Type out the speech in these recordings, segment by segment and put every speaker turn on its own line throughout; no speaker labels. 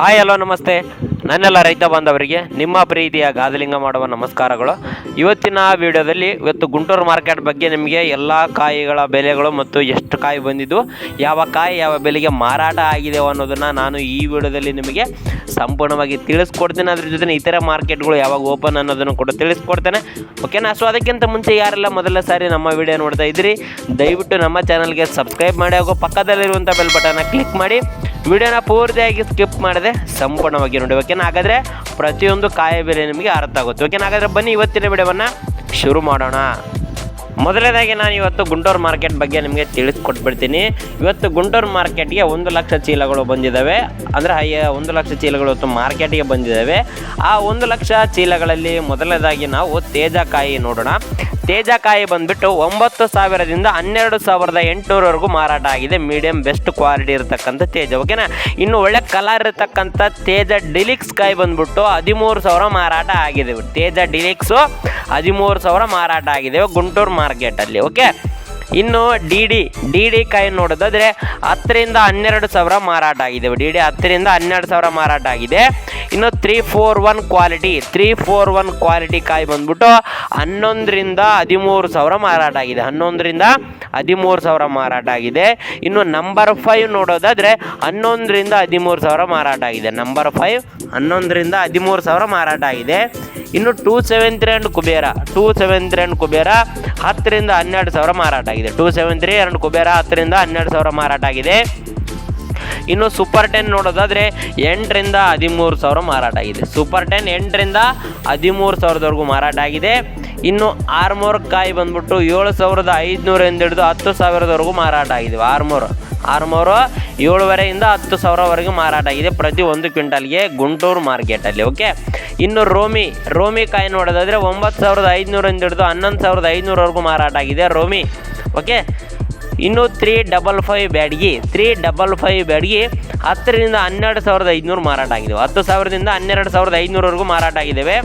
Hi, hello, ನಮಸ್ತೆ. ನನ್ನೆಲ್ಲ ರೈತ ಬಾಂಧವರಿಗೆ ನಿಮ್ಮ ಪ್ರೀತಿಯ ಗಾದಲಿಂಗ ಮಾಡುವ ನಮಸ್ಕಾರಗಳು. ಇವತ್ತಿನ ವಿಡಿಯೋದಲ್ಲಿ ಇವತ್ತು ಗುಂಟೂರು ಮಾರ್ಕೆಟ್ ಬಗ್ಗೆ ನಿಮಗೆ ಎಲ್ಲ ಕಾಯಿಗಳ ಬೆಲೆಗಳು ಮತ್ತು ಎಷ್ಟು ಕಾಯಿ ಬಂದಿದ್ದು, ಯಾವ ಕಾಯಿ ಯಾವ ಬೆಲೆಗೆ ಮಾರಾಟ ಆಗಿದೆ ಅನ್ನೋದನ್ನು ನಾನು ಈ ವಿಡಿಯೋದಲ್ಲಿ ನಿಮಗೆ ಸಂಪೂರ್ಣವಾಗಿ ತಿಳಿಸ್ಕೊಡ್ತೇನೆ. ಅದ್ರ ಜೊತೆ ಇತರ ಮಾರ್ಕೆಟ್ಗಳು ಯಾವಾಗ ಓಪನ್ ಅನ್ನೋದನ್ನು ಕೂಡ ತಿಳಿಸ್ಕೊಡ್ತೇನೆ. ಓಕೆನಾ ಸೊ ಅದಕ್ಕಿಂತ ಮುಂಚೆ ಯಾರೆಲ್ಲ ಮೊದಲ ಸಾರಿ ನಮ್ಮ ವಿಡಿಯೋ ನೋಡ್ತಾ ಇದ್ದೀರಿ, ದಯವಿಟ್ಟು ನಮ್ಮ ಚಾನಲ್ಗೆ ಸಬ್ಸ್ಕ್ರೈಬ್ ಮಾಡಿ ಹಾಗೂ ಪಕ್ಕದಲ್ಲಿರುವಂಥ ಬೆಲ್ ಬಟನ್ನ ಕ್ಲಿಕ್ ಮಾಡಿ. ವಿಡಿಯೋನ ಪೂರ್ತಿಯಾಗಿ ಸ್ಕಿಪ್ ಮಾಡದೆ ಸಂಪೂರ್ಣವಾಗಿ ನೋಡಿ ಓಕೆನಾ ಹಾಗಾದರೆ ಪ್ರತಿಯೊಂದು ಕಾಯ ಬೆಲೆ ನಿಮಗೆ ಅರ್ಥ ಆಗುತ್ತೆ ಓಕೆನಾ ಹಾಗಾದರೆ ಬನ್ನಿ ಇವತ್ತಿನ ವಿಡಿಯೋವನ್ನು ಶುರು ಮಾಡೋಣ. ಮೊದಲನೇದಾಗಿ ನಾನು ಇವತ್ತು ಗುಂಟೂರು ಮಾರ್ಕೆಟ್ ಬಗ್ಗೆ ನಿಮಗೆ ತಿಳಿಸ್ಕೊಟ್ಬಿಡ್ತೀನಿ. ಇವತ್ತು ಗುಂಟೂರು ಮಾರ್ಕೆಟ್ಗೆ ಒಂದು ಲಕ್ಷ ಚೀಲಗಳು ಬಂದಿದ್ದಾವೆ ಅಂದರೆ, ಹೈ, ಒಂದು ಲಕ್ಷ ಚೀಲಗಳು ಇವತ್ತು ಮಾರ್ಕೆಟ್ಗೆ ಬಂದಿದ್ದಾವೆ ಆ ಒಂದು ಲಕ್ಷ ಚೀಲಗಳಲ್ಲಿ ಮೊದಲನೇದಾಗಿ ನಾವು ತೇಜಕಾಯಿ ನೋಡೋಣ. ತೇಜಕಾಯಿ ಬಂದ್ಬಿಟ್ಟು ಒಂಬತ್ತು ಸಾವಿರದಿಂದ ಹನ್ನೆರಡು ಸಾವಿರದ ಎಂಟುನೂರವರೆಗೂ ಮಾರಾಟ ಆಗಿದೆ. ಮೀಡಿಯಂ ಬೆಸ್ಟ್ ಕ್ವಾಲಿಟಿ ಇರತಕ್ಕಂಥ ತೇಜ ಓಕೆನಾ ಇನ್ನು ಒಳ್ಳೆ ಕಲರ್ ಇರತಕ್ಕಂಥ ತೇಜ ಡಿಲಿಕ್ಸ್ ಕಾಯಿ ಬಂದ್ಬಿಟ್ಟು ಹದಿಮೂರು ಸಾವಿರ ಮಾರಾಟ ಆಗಿದೆ. ತೇಜ ಡಿಲಿಕ್ಸು ಹದಿಮೂರು ಸಾವಿರ ಮಾರಾಟ ಆಗಿದೆ. ಗುಂಟೂರು ಮಾರ್ಕೆಟಲ್ಲಿ ಓಕೆ ಇನ್ನು ಡಿ ಡಿ ಡಿ ಡಿ ಕಾಯಿ ನೋಡೋದಾದ್ರೆ ಹತ್ತರಿಂದ ಹನ್ನೆರಡು ಸಾವಿರ ಮಾರಾಟ ಆಗಿದೆ. ಡಿ ಡಿ ಹತ್ತರಿಂದ ಹನ್ನೆರಡು ಸಾವಿರ ಮಾರಾಟ ಆಗಿದೆ. ಇನ್ನು three four one quality three four one quality ಕಾಯಿ ಬಂದ್ಬಿಟ್ಟು ಹನ್ನೊಂದರಿಂದ ಹದಿಮೂರು ಸಾವಿರ ಮಾರಾಟ ಆಗಿದೆ. ಹನ್ನೊಂದರಿಂದ ಹದಿಮೂರು ಸಾವಿರ ಮಾರಾಟ ಆಗಿದೆ. ಇನ್ನು ನಂಬರ್ ಫೈವ್ ನೋಡೋದಾದರೆ ಹನ್ನೊಂದರಿಂದ ಹದಿಮೂರು ಸಾವಿರ ಮಾರಾಟ ಆಗಿದೆ. ನಂಬರ್ ಫೈವ್ ಹನ್ನೊಂದರಿಂದ ಹದಿಮೂರು ಸಾವಿರ ಮಾರಾಟ ಆಗಿದೆ. ಇನ್ನು two seven three and Kubera two seven three and Kubera ಹತ್ತರಿಂದ ಹನ್ನೆರಡು ಸಾವಿರ ಮಾರಾಟ ಆಗಿದೆ. ಟೂ ಸೆವೆನ್ ತ್ರೀ ಎರಡು ಕುಬೇರ ಹತ್ತರಿಂದ ಹನ್ನೆರಡು ಸಾವಿರ ಮಾರಾಟ ಆಗಿದೆ. ಇನ್ನು ಸೂಪರ್ ಟೆನ್ ನೋಡೋದಾದರೆ ಎಂಟರಿಂದ ಹದಿಮೂರು ಸಾವಿರ ಮಾರಾಟ ಆಗಿದೆ. ಸೂಪರ್ ಟೆನ್ ಎಂಟರಿಂದ ಹದಿಮೂರು ಸಾವಿರದವರೆಗೂ ಮಾರಾಟ ಆಗಿದೆ. ಇನ್ನು ಆರ್ಮೋರ್ ಕಾಯಿ ಬಂದ್ಬಿಟ್ಟು ಏಳು ಸಾವಿರದ ಐದುನೂರಿಂದ ಹಿಡಿದು ಹತ್ತು ಸಾವಿರದವರೆಗೂ ಮಾರಾಟ ಆಗಿದೆ. ಆರ್ಮೋರ್ ಆರ್ಮೋರು ಏಳುವರೆಯಿಂದ ಹತ್ತು ಸಾವಿರವರೆಗೂ ಮಾರಾಟ ಆಗಿದೆ ಪ್ರತಿ ಒಂದು ಕ್ವಿಂಟಲ್ಗೆ ಗುಂಟೂರು ಮಾರ್ಕೆಟಲ್ಲಿ ಓಕೆ ಇನ್ನು ರೋಮಿ ರೋಮಿ ಕಾಯಿ ನೋಡೋದಾದರೆ ಒಂಬತ್ತು ಸಾವಿರದ ಐದುನೂರಿಂದ ಹಿಡಿದು ಹನ್ನೊಂದು ಸಾವಿರದ ಐದುನೂರವರೆಗೂ ಮಾರಾಟ ಆಗಿದೆ ರೋಮಿ ಓಕೆ ಇನ್ನು three double five Byadgi three double five Byadgi ಹತ್ತರಿಂದ ಹನ್ನೆರಡು ಸಾವಿರದ ಐದುನೂರು ಮಾರಾಟ ಆಗಿದೆ. ಹತ್ತು ಸಾವಿರದಿಂದ ಹನ್ನೆರಡು ಸಾವಿರದ ಐದುನೂರವರೆಗೂ ಮಾರಾಟ ಆಗಿದ್ದಾವೆ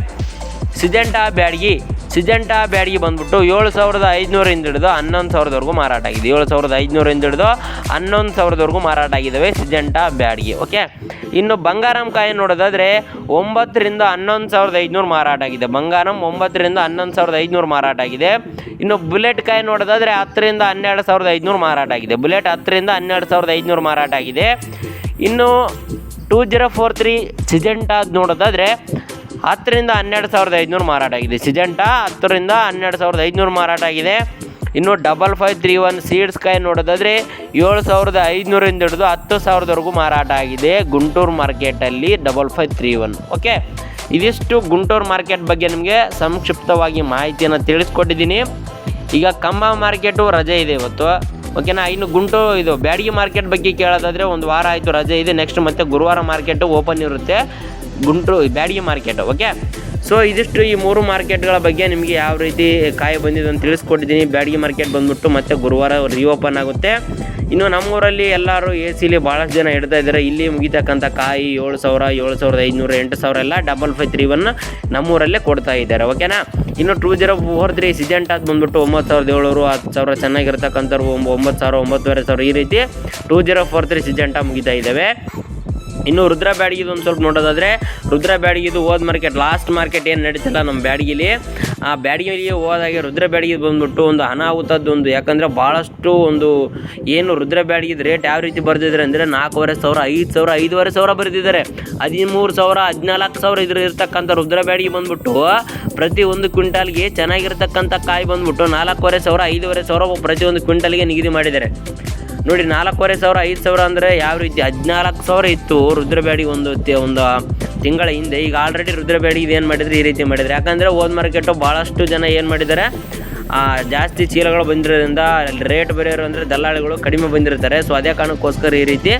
ಸಿಜೆಂಟಾ ಬ್ಯಾಡ್ಗಿ ಸಿಜೆಂಟಾ ಬ್ಯಾಡ್ಗಿ ಬಂದ್ಬಿಟ್ಟು ಏಳು ಸಾವಿರದ ಐದುನೂರಿಂದ ಹಿಡಿದು ಹನ್ನೊಂದು ಸಾವಿರದವರೆಗೂ ಮಾರಾಟ ಆಗಿದೆ. ಏಳು ಸಾವಿರದ ಐದುನೂರಿಂದ ಹಿಡಿದು ಹನ್ನೊಂದು ಸಾವಿರದವರೆಗೂ ಮಾರಾಟ ಆಗಿದ್ದಾವೆ ಸಿಜೆಂಟಾ ಬ್ಯಾಡ್ಗಿ ಓಕೆ ಇನ್ನು ಬಂಗಾರಂ ಕಾಯಿ ನೋಡೋದಾದರೆ ಒಂಬತ್ತರಿಂದ ಹನ್ನೊಂದು ಸಾವಿರದ ಐದುನೂರು ಮಾರಾಟ ಆಗಿದೆ. ಬಂಗಾರಂ ಒಂಬತ್ತರಿಂದ ಹನ್ನೊಂದು ಸಾವಿರದ ಐದುನೂರು ಮಾರಾಟ ಆಗಿದೆ. ಇನ್ನು ಬುಲೆಟ್ ಕಾಯಿ ನೋಡೋದಾದರೆ ಹತ್ತರಿಂದ ಹನ್ನೆರಡು ಸಾವಿರದ ಐದುನೂರು ಮಾರಾಟ ಆಗಿದೆ. ಬುಲೆಟ್ ಹತ್ತರಿಂದ ಹನ್ನೆರಡು ಸಾವಿರದ ಐದುನೂರು ಮಾರಾಟ ಆಗಿದೆ. ಇನ್ನು two zero four three Syngenta ನೋಡೋದಾದರೆ ಹತ್ತರಿಂದ ಹನ್ನೆರಡು ಸಾವಿರದ ಐದುನೂರು ಮಾರಾಟ ಆಗಿದೆ. ಸಿಜೆಂಟಾ ಹತ್ತರಿಂದ ಹನ್ನೆರಡು ಸಾವಿರದ ಐದುನೂರು ಮಾರಾಟ ಆಗಿದೆ. ಇನ್ನು double five three one seeds ಕಾಯಿ ನೋಡೋದಾದರೆ ಏಳು ಸಾವಿರದ ಐದುನೂರಿಂದ ಹಿಡಿದು ಹತ್ತು ಸಾವಿರದವರೆಗೂ ಮಾರಾಟ ಆಗಿದೆ ಗುಂಟೂರು ಮಾರ್ಕೆಟಲ್ಲಿ double five three one okay ಇದಿಷ್ಟು ಗುಂಟೂರು ಮಾರ್ಕೆಟ್ ಬಗ್ಗೆ ನಿಮಗೆ ಸಂಕ್ಷಿಪ್ತವಾಗಿ ಮಾಹಿತಿಯನ್ನು ತಿಳಿಸ್ಕೊಟ್ಟಿದ್ದೀನಿ. ಈಗ ಕಂಬ ಮಾರ್ಕೆಟು ರಜೆ ಇದೆ ಇವತ್ತು. ಓಕೆನಾ ಇನ್ನು ಗುಂಟು ಇದು ಬ್ಯಾಡಗಿ ಮಾರ್ಕೆಟ್ ಬಗ್ಗೆ ಕೇಳೋದಾದರೆ ಒಂದು ವಾರ ಆಯಿತು ರಜೆ ಇದೆ. ನೆಕ್ಸ್ಟ್ ಮತ್ತೆ ಗುರುವಾರ ಮಾರ್ಕೆಟು ಓಪನ್ ಇರುತ್ತೆ. Guntur Byadgi market okay so ಇದಿಷ್ಟು ಈ ಮೂರು ಮಾರ್ಕೆಟ್ಗಳ ಬಗ್ಗೆ ನಿಮಗೆ ಯಾವ ರೀತಿ ಕಾಯಿ ಬಂದಿದೆ ಅಂತ ತಿಳಿಸ್ಕೊಟ್ಟಿದ್ದೀನಿ ಬ್ಯಾಡಗಿ ಮಾರ್ಕೆಟ್ ಬಂದ್ಬಿಟ್ಟು ಮತ್ತೆ ಗುರುವಾರ ರಿಓಪನ್ ಆಗುತ್ತೆ. ಇನ್ನು ನಮ್ಮೂರಲ್ಲಿ ಎಲ್ಲರೂ ಎ ಸಿಲಿ ಭಾಳಷ್ಟು ಜನ ಇಡ್ತಾ ಇದ್ದಾರೆ. ಇಲ್ಲಿ ಮುಗಿತಕ್ಕಂಥ ಕಾಯಿ ಏಳು ಸಾವಿರ, ಏಳು ಸಾವಿರದ ಐದುನೂರು ಎಂಟು ಸಾವಿರ ಎಲ್ಲ ಡಬಲ್ ಫೈವ್ ತ್ರೀ ಒನ್ ನಮ್ಮೂರಲ್ಲೇ ಕೊಡ್ತಾ ಇದ್ದಾರೆ ಓಕೆನಾ ಇನ್ನು two zero four three Syngenta ಅದು ಬಂದ್ಬಿಟ್ಟು ಒಂಬತ್ತು ಸಾವಿರದ ಏಳುನೂರು, ಹತ್ತು ಸಾವಿರ ಚೆನ್ನಾಗಿರ್ತಕ್ಕಂಥವ್ರು ಒಂಬ ಒಂಬತ್ತು ಸಾವಿರ, ಒಂಬತ್ತುವರೆ ಸಾವಿರ ಈ ರೀತಿ two zero four three Syngenta ಮುಗಿತಾ ಇದ್ದಾವೆ. ಇನ್ನು ರುದ್ರ ಬ್ಯಾಡಗಿದು ಒಂದು ಸ್ವಲ್ಪ ನೋಡೋದಾದರೆ, ರುದ್ರ ಬ್ಯಾಡಗಿದು ಹೋದ ಮಾರ್ಕೆಟ್ ಲಾಸ್ಟ್ ಮಾರ್ಕೆಟ್ ಏನು ನಡೀತಿಲ್ಲ ನಮ್ಮ ಬ್ಯಾಡಗಿಲಿ. ಆ ಬ್ಯಾಡಗಿಲಿ ಹೋದಾಗೆ ರುದ್ರ ಬ್ಯಾಡಗಿದು ಬಂದ್ಬಿಟ್ಟು ಒಂದು ಅನಾಹುತದ್ದು ಒಂದು, ಯಾಕಂದರೆ ಭಾಳಷ್ಟು ಒಂದು ಏನು ರುದ್ರ ಬ್ಯಾಡಗಿದ ರೇಟ್ ಯಾವ ರೀತಿ ಬರೆದಿದ್ದಾರೆ ಅಂದರೆ ನಾಲ್ಕೂವರೆ ಸಾವಿರ, ಐದು ಸಾವಿರ, ಐದೂವರೆ ಸಾವಿರ ಬರೆದಿದ್ದಾರೆ. ಹದಿಮೂರು ಸಾವಿರ, ಹದಿನಾಲ್ಕು ಸಾವಿರ ಇದ್ರ ಇರ್ತಕ್ಕಂಥ ರುದ್ರ ಬ್ಯಾಡಗಿ ಬಂದ್ಬಿಟ್ಟು ಪ್ರತಿ ಒಂದು ಕ್ವಿಂಟಾಲ್ಗೆ ಚೆನ್ನಾಗಿರ್ತಕ್ಕಂಥ ಕಾಯಿ ಬಂದ್ಬಿಟ್ಟು ನಾಲ್ಕೂವರೆ ಸಾವಿರ, ಐದುವರೆ ಸಾವಿರ ಪ್ರತಿ ಒಂದು ಕ್ವಿಂಟಲ್ಗೆ ನಿಗದಿ ಮಾಡಿದ್ದಾರೆ. ನೋಡಿ, ನಾಲ್ಕೂವರೆ ಸಾವಿರ, ಐದು ಸಾವಿರ ಅಂದರೆ ಯಾವ ರೀತಿ ಹದಿನಾಲ್ಕು ಸಾವಿರ ಇತ್ತು. ರುದ್ರಬೇಡಿ ಒಂದು ಒಂದು ತಿಂಗಳ ಹಿಂದೆ. ಈಗ ಆಲ್ರೆಡಿ ರುದ್ರಬೇಡಿ ಏನು ಮಾಡಿದರೆ? ಈ ರೀತಿ ಮಾಡಿದರೆ. ಯಾಕಂದರೆ ಓದ್ ಮಾರ್ಕೆಟು ಭಾಳಷ್ಟು ಜನ ಏನು ಮಾಡಿದ್ದಾರೆ? ಜಾಸ್ತಿ ಚೀಲಗಳು ಬಂದಿರೋದ್ರಿಂದ ರೇಟ್ ಬರೆಯೋರು ಅಂದರೆ ದಲ್ಲಾಳಿಗಳು ಕಡಿಮೆ ಬಂದಿರ್ತಾರೆ. ಸೊ ಅದೇ ಕಾರಣಕ್ಕೋಸ್ಕರ ಈ ರೀತಿ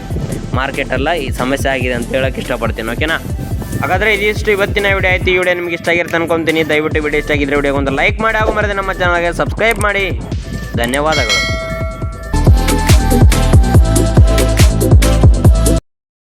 ಮಾರ್ಕೆಟಲ್ಲ ಈ ಸಮಸ್ಯೆ ಆಗಿದೆ ಅಂತ ಹೇಳೋಕೆ ಇಷ್ಟಪಡ್ತೀನಿ. ಓಕೆನಾ ಹಾಗಾದರೆ ಇದಿಷ್ಟು ಇವತ್ತಿನ ವಿಡಿಯೋ ಆಯಿತು. ಈ ವಿಡಿಯೋ ನಿಮಗೆ ಇಷ್ಟ ಆಗಿರುತ್ತೆ ಅನ್ಕೊಂತೀನಿ ದಯವಿಟ್ಟು ವಿಡಿಯೋ ಇಷ್ಟ ಆಗಿದ್ರೆ ವಿಡಿಯೋ ಒಂದು ಲೈಕ್ ಮಾಡಿ. ಹಾಗೂ ಮರದೆ ನಮ್ಮ ಚಾನಲ್ಗೆ ಸಬ್ಸ್ಕ್ರೈಬ್ ಮಾಡಿ. ಧನ್ಯವಾದಗಳು.